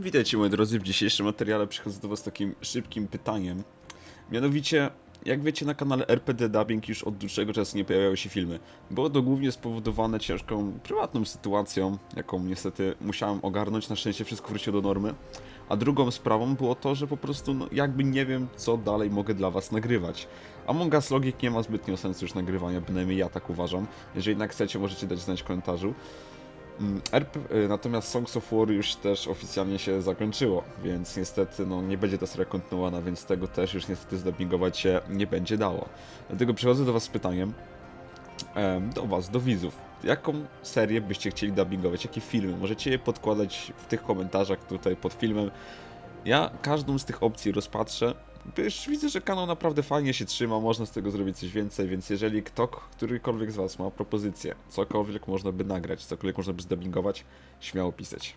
Witajcie moi drodzy, w dzisiejszym materiale przychodzę do was takim szybkim pytaniem. Mianowicie, jak wiecie na kanale RPD Dubbing już od dłuższego czasu nie pojawiały się filmy. Było to głównie spowodowane ciężką, prywatną sytuacją, jaką niestety musiałem ogarnąć, na szczęście wszystko wróciło do normy. A drugą sprawą było to, że po prostu no, jakby nie wiem co dalej mogę dla was nagrywać. Among Us Logic nie ma zbytnio sensu już nagrywania, bynajmniej ja tak uważam. Jeżeli jednak chcecie, możecie dać znać w komentarzu. Mm, RP, y, natomiast Songs of War już też oficjalnie się zakończyło, więc niestety no, nie będzie ta seria kontynuowana, więc tego też już niestety zdubbingować się nie będzie dało. Dlatego przychodzę do Was z pytaniem, em, do Was, do widzów. Jaką serię byście chcieli dubbingować? Jakie filmy? Możecie je podkładać w tych komentarzach tutaj pod filmem. Ja każdą z tych opcji rozpatrzę. Już widzę, że kanał naprawdę fajnie się trzyma, można z tego zrobić coś więcej, więc jeżeli kto, którykolwiek z Was ma propozycję, cokolwiek można by nagrać, cokolwiek można by zdubbingować, śmiało pisać.